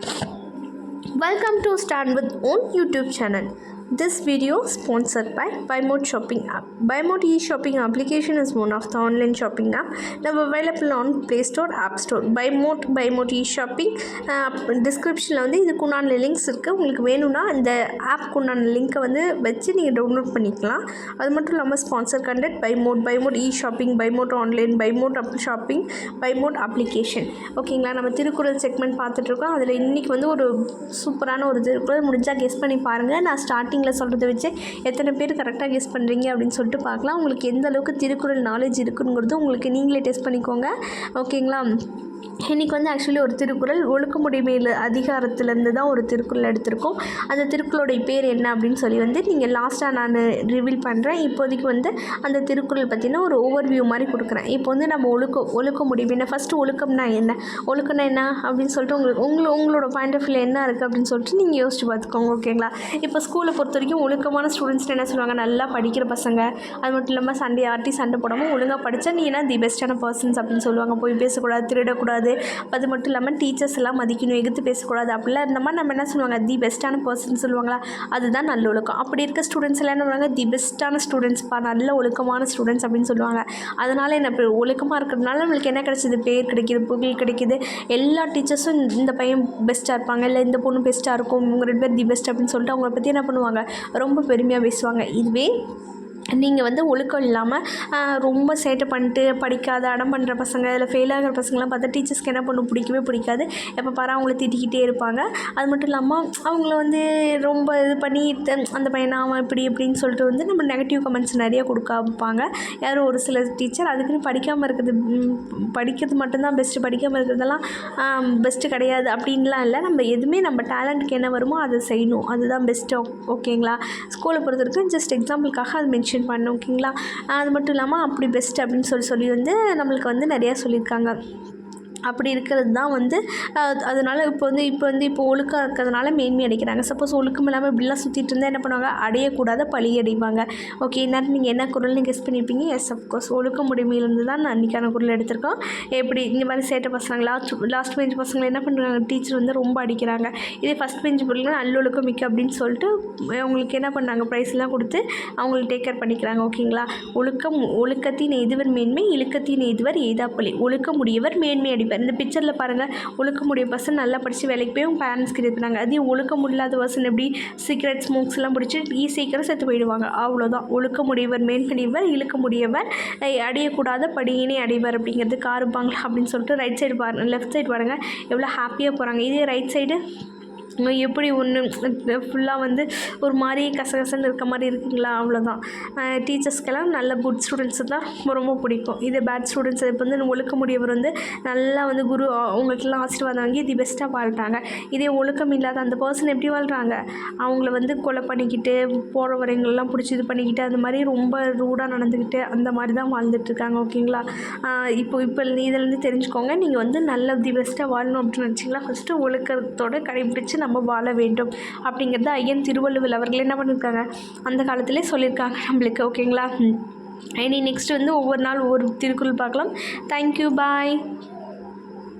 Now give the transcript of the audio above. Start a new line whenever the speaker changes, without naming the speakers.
Welcome to Stand with Own YouTube channel. This video sponsored by Buymode Shopping app. Buymode e-shopping application is one of the online shopping app now available on Play Store, App Store. Buymode, Buymode e-shopping uh, டிஸ்கிரிப்ஷனில் வந்து இதுக்கு உண்டான links இருக்குது உங்களுக்கு வேணும்னா இந்த ஆப்க்கு உண்டான லிங்க்கை வந்து வச்சு நீங்கள் டவுன்லோட் பண்ணிக்கலாம். அது மட்டும் இல்லாமல் sponsor conduct buymode buymode e shopping buymode online buymode app shopping buymode application ஓகேங்களா நம்ம திருக்குறள் செக்மெண்ட் பார்த்துட்ருக்கோம் அதில் இன்றைக்கி வந்து ஒரு சூப்பரான ஒரு திருக்குறள். முடிஞ்சால் கெஸ் பண்ணி பாருங்கள் நான் ஸ்டார்டிங் ஸ்டார்டிங்கில் சொல்கிறத வச்சு எத்தனை பேர் கரெக்டாக கெஸ் பண்ணுறீங்க அப்படின்னு சொல்லிட்டு பார்க்கலாம். உங்களுக்கு எந்த அளவுக்கு திருக்குறள் நாலேஜ் இருக்குங்கிறது உங்களுக்கு நீங்களே டெஸ்ட் பண்ணிக்கோங்க. ஓகேங்களா இன்றைக்கி வந்து ஆக்சுவலி ஒரு திருக்குறள் ஒழுக்கமுடைமையில் அதிகாரத்துலேருந்து தான் ஒரு திருக்குறள் எடுத்திருக்கோம். அந்த திருக்குறளுடைய பேர் என்ன அப்படின்னு சொல்லி வந்து நீங்கள் லாஸ்ட்டாக நான் ரிவீல் பண்ணுறேன் இப்போதைக்கு வந்து அந்த திருக்குறள் பற்றின ஒரு ஓவர் வியூ மாதிரி கொடுக்குறேன். இப்போ வந்து நம்ம ஒழுக்க ஒழுக்க முடிமைனா ஃபஸ்ட்டு ஒழுக்கம்னா என்ன? ஒழுக்கம்னா என்ன? அப்படின்னு சொல்லிட்டு உங்களுக்கு உங்களை உங்களோட பாயிண்ட் ஆஃப் வியூவில் என்ன இருக்குது அப்படின்னு சொல்லிட்டு நீங்கள் யோசிச்சு பார்த்துக்கோங்க ஓகேங்களா இப்போ ஸ்கூலை பொறுத்த வரைக்கும் ஒழுக்கமான ஸ்டூடெண்ட்ஸ் என்ன சொல்லுவாங்க? நல்லா படிக்கிற பசங்க. அது மட்டும் இல்லாமல் சண்டே ஆட்டி சண்டை போடாமல் ஒழுங்காக படித்தா நீ என்ன? தி பெஸ்ட்டான பர்சன்ஸ் அப்படின்னு சொல்லுவாங்க. போய் பேசக்கூடாது திருடக்கூடாது அது மட்டும் இல்லாமல் டீச்சர்ஸ் எல்லாம் மதிக்கணும் எதிர்த்து பேசக்கூடாது. அப்படிலாம் இருந்த மாதிரி நம்ம என்ன சொல்லுவாங்க? தி பெஸ்ட்டான பர்சன் சொல்லுவாங்களா? அதுதான் நல்ல ஒழுக்கம். அப்படி இருக்க ஸ்டூடெண்ட்ஸ் எல்லாம் என்ன பண்ணுவாங்க? தி பெஸ்ட்டான ஸ்டூடெண்ட்ஸ்ப்பா நல்ல ஒழுக்கமான ஸ்டூடெண்ட்ஸ் அப்படின்னு சொல்லுவாங்க. அதனால் என்ன ஒழுக்கமாக இருக்கிறதுனால நம்மளுக்கு என்ன கிடைச்சிது? பேர் கிடைக்கிது புகழ் கிடைக்கிது. எல்லா டீச்சர்ஸும் இந்த பையன் பெஸ்ட்டாக இருப்பாங்க. இல்லை இந்த பொண்ணு பெஸ்ட்டாக இருக்கும். இவங்க ரெண்டு பேர் தி பெஸ்ட் அப்படின்னு சொல்லிட்டு அவங்கள பற்றி என்ன பண்ணுவாங்க? ரொம்ப பெருமையாக பேசுவாங்க. இதுவே நீங்கள் வந்து ஒழுக்கம் இல்லாமல் ரொம்ப சேட்டை பண்ணிட்டு படிக்காத அடம் பண்ணுற பசங்க இதில் ஃபெயில் ஆகிற பசங்களாம் பார்த்தா டீச்சர்ஸ்க்கு என்ன பண்ணும் பிடிக்கவே பிடிக்காது. எப்போ பாரு அவங்கள திட்டிக்கிட்டே இருப்பாங்க. அது மட்டும் இல்லாமல் அவங்கள வந்து ரொம்ப இது பண்ணி த- அந்த பையனை அவன் இப்படி இப்படின்னு சொல்லிட்டு வந்து நம்ம நெகட்டிவ் கமெண்ட்ஸ் நிறைய கொடுக்க வைப்பாங்க. யாரும் ஒரு சில டீச்சர் அதுக்குன்னு படிக்காமல் இருக்கிறது படிக்கிறது மட்டும்தான் பெஸ்ட்டு படிக்காமல் இருக்கிறதெல்லாம் பெஸ்ட்டு கிடையாது அப்படின்லாம் இல்லை. நம்ம எதுவுமே நம்ம டேலண்ட்டுக்கு என்ன வருமோ அதை செய்யணும். அதுதான் பெஸ்ட்டு ஓகேங்களா ஸ்கூலை பொறுத்த வரைக்கும் ஜஸ்ட் எக்ஸாம்பிளுக்காக அது மென்ஷன் பண்ணணும் ஓகேங்களா அது மட்டும் இல்லாமல் அப்படி பெஸ்ட் அப்படின்னு சொல்லி சொல்லி வந்து நம்மளுக்கு வந்து நிறையா சொல்லியிருக்காங்க. அப்படி இருக்கிறது தான் வந்து அதனால் இப்போ வந்து இப்போ வந்து இப்போ ஒழுக்கம் இருக்கிறதுனால மேன்மை அடைக்கிறாங்க. சப்போஸ் ஒழுக்கம் இல்லாமல் இப்படிலாம் சுற்றிட்டு இருந்தால் என்ன பண்ணுவாங்க? அடையக்கூடாத பழி அடைவாங்க. ஓகே இந்நேரம் நீங்கள் என்ன குரல்னு கெஸ் பண்ணியிருப்பீங்க எஸ் அஃப்கோர்ஸ் ஒழுக்க முடிமையிலேருந்து தான் நான் அன்றைக்கான குரல் எடுத்திருக்கோம். எப்படி? இந்த மாதிரி சேட்டை பசங்க லாஸ்ட் லாஸ்ட் பெஞ்ச் பசங்களை என்ன பண்ணுறாங்க டீச்சர் வந்து ரொம்ப அடிக்கிறாங்க. இதே ஃபஸ்ட் பெஞ்ச் பிள்ளைங்க நல்லொழுக்கம் மிக்க அப்படின்னு சொல்லிட்டு அவங்களுக்கு என்ன பண்ணாங்க? ப்ரைஸ்லாம் கொடுத்து அவங்களுக்கு டேக் கேர் பண்ணிக்கிறாங்க. ஓகேங்களா ஒழுக்கம் ஒழுக்கத்தின் எதுவர் மேன்மை இழுக்கத்தின் எதுவர் எய்தாப்பள்ளி ஒழுக்கமுடையவர் மேன்மை அடிப்பார் இந்த பிக்சரில் பாருங்கள் ஒழுக்க முடிய பர்சன் நல்லா படித்து வேலைக்கு போய் அவங்க பேரண்ட்ஸ் கிட்ட இருக்கிறாங்க அதே ஒழுக்கம் பர்சன் எப்படி சீக்ரெட் ஸ்மோக்ஸ் எல்லாம் பிடிச்சி ஈ சீக்கிரம் செத்து போயிடுவாங்க. அவ்வளோதான் ஒழுக்கமுடையவர் பண்ணிவர் இழுக்க முடியவர் அடையக்கூடாத படியினை அடைவர் அப்படிங்கிறது காருப்பாங்களா அப்படின்னு சொல்லிட்டு ரைட் சைடு பாருங்கள் லெஃப்ட் சைடு பாருங்கள் எவ்வளோ ஹாப்பியாக போகிறாங்க இதே ரைட் சைடு எப்படி ஒன்று ஃபுல்லாக வந்து ஒரு மாதிரி கசகசன்னு இருக்க மாதிரி இருக்குங்களா? அவ்வளோதான் டீச்சர்ஸ்க்கெல்லாம் நல்ல குட் ஸ்டூடெண்ட்ஸு தான் ரொம்ப பிடிக்கும். இதே பேட் ஸ்டூடெண்ட்ஸ் இப்போ வந்து ஒழுக்க முடியவர் வந்து நல்லா வந்து குரு அவங்களுக்கெல்லாம் ஆசீர்வாதம் வாங்கி தி பெஸ்ட்டாக வாழ்கிறாங்க இதே ஒழுக்கம் இல்லாத அந்த பர்சன் எப்படி வாழ்கிறாங்க அவங்கள வந்து கொலை பண்ணிக்கிட்டு போகிற வரவங்களெல்லாம் பிடிச்சி இது பண்ணிக்கிட்டு அந்த மாதிரி ரொம்ப ரூடாக நடந்துக்கிட்டு அந்த மாதிரி தான் வாழ்ந்துட்டுருக்காங்க ஓகேங்களா இப்போ இப்போ இதிலேருந்து தெரிஞ்சுக்கோங்க. நீங்கள் வந்து நல்ல தி பெஸ்ட்டாக வாழணும் அப்படின்னு நினச்சிங்களா? ஃபஸ்ட்டு ஒழுக்கத்தோட கடைபிடிச்சு நம்ம வாழ வேண்டும் அப்படிங்கிறத ஐயன் திருவள்ளுவர் அவர்கள் என்ன பண்ணியிருக்காங்க? அந்த காலத்திலே சொல்லியிருக்காங்க நம்மளுக்கு ஓகேங்களா? இனி நெக்ஸ்ட் வந்து ஒவ்வொரு நாள் ஒவ்வொரு திருக்குறள் பார்க்கலாம். Thank you bye